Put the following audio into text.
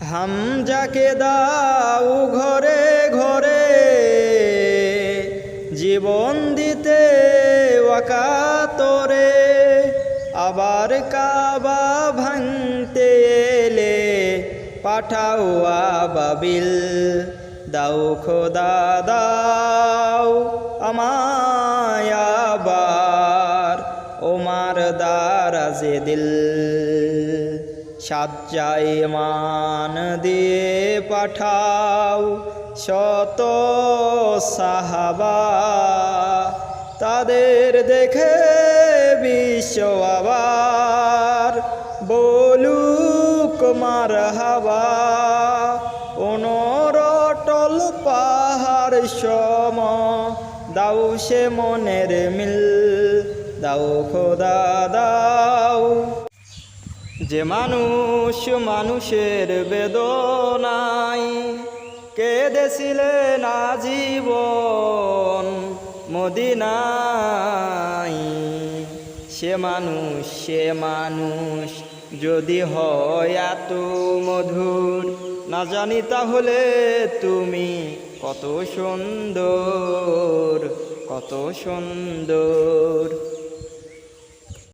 হামজাকে দাও ঘরে ঘরে, জীবন দিতে ওয়াকাতরে আবার কাবা ভাঙতে এলে পাঠাও আবাবিল, দাও খোদা, দাও আমায় আবার, ওমার দারাজে দিল। সাজ্জাই মান দিয়ে পাঠাও শত সাহাবা। তাদের দেখে বিশ্ব আবার বলুক মার হাবা অনরটল পাহাড় সম, দাও সে মনের মিল, দাও খোদা, দাও যে মানুষ মানুষের বেদনাই কেঁদেছিলেন আজীবন মদিনাই সে মানুষ সে মানুষ যদি হয় এত মধুর, না জানি তাহলে তুমি কত সুন্দর কত সুন্দর।